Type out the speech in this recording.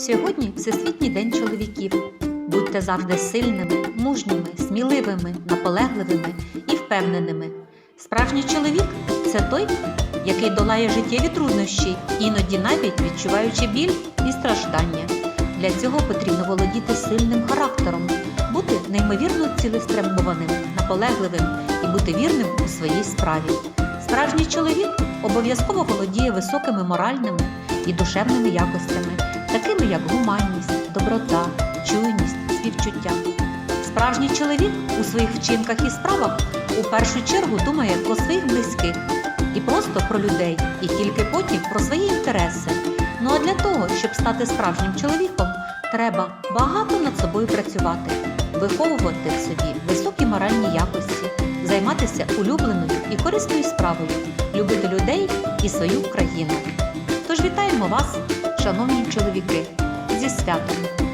Сьогодні Всесвітній день чоловіків. Будьте завжди сильними, мужніми, сміливими, наполегливими і впевненими. Справжній чоловік це той, який долає життєві труднощі, іноді навіть відчуваючи біль і страждання. Для цього потрібно володіти сильним характером, бути неймовірно цілеспрямованим, наполегливим і бути вірним у своїй справі. Справжній чоловік обов'язково володіє високими моральними і душевними якостями, такими як гуманність, доброта, чуйність, співчуття. Справжній чоловік у своїх вчинках і справах у першу чергу думає про своїх близьких і просто про людей, і тільки потім про свої інтереси. Ну а для того, щоб стати справжнім чоловіком, треба багато над собою працювати, виховувати в собі високі моральні якості, займатися улюбленою і корисною справою, любити людей і свою країну. Тож вітаємо вас, шановні чоловіки, зі святом!